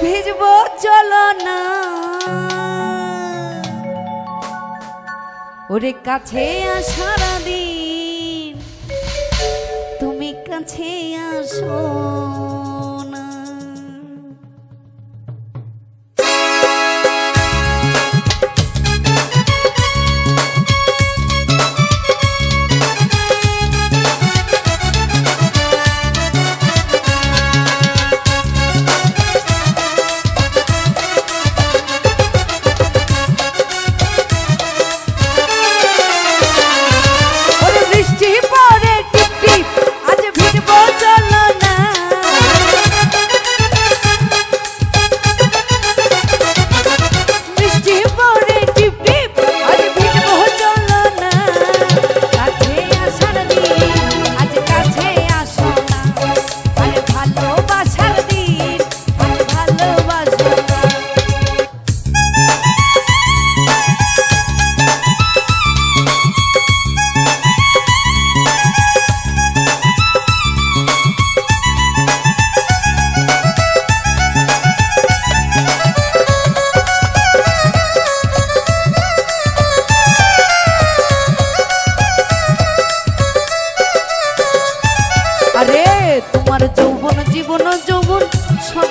ভিজব চলো না। ওরে কাছে আসারা দিন তোমার যৌবন, জীবন, যৌবন সব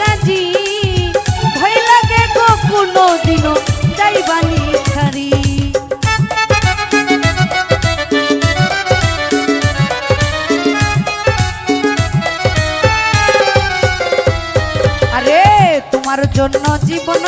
রাজি। ভয় লাগে কখনো দিন যাইবানি ছাড়ি। আরে, তোমার জন্য জীবন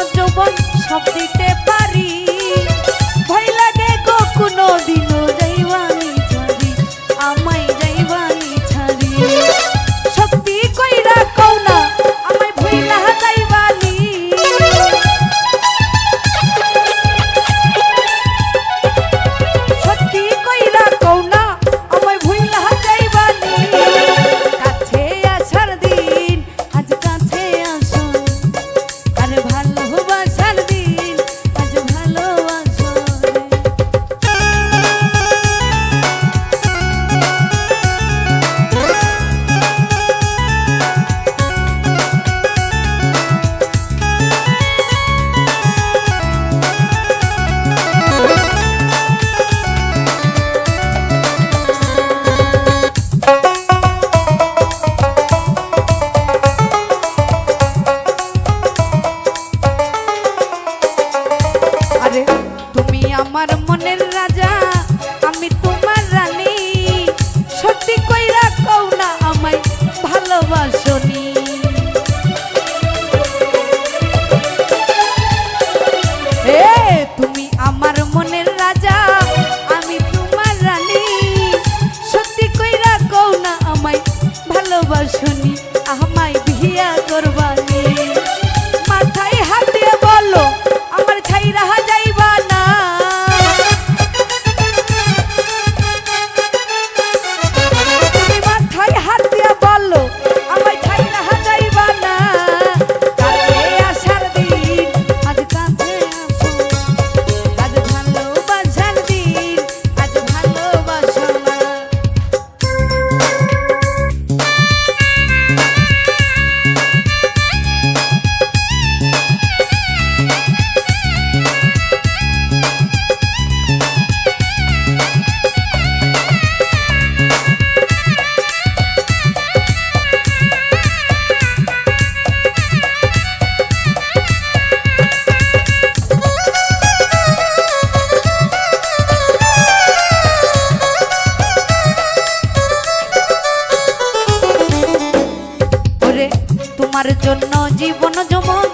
জীবন যমন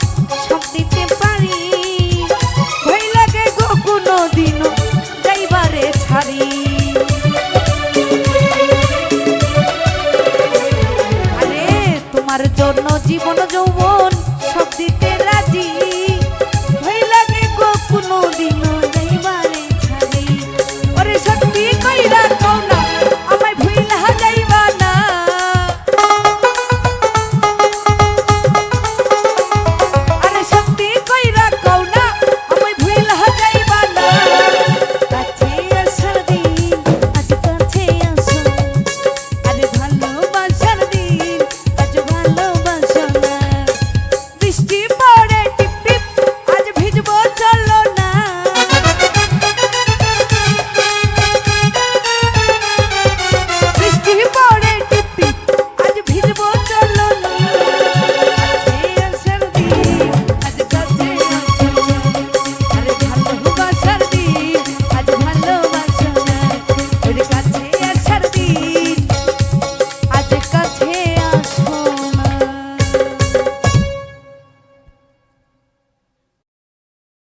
সব দিতে পারি। ভয় লাগে গো কোনো দিন যাইবারে ছাড়ি। আরে, তোমার জন্য জীবন যৌবন সব দিতে রাজি। ভয় লাগে গো কোনো দিন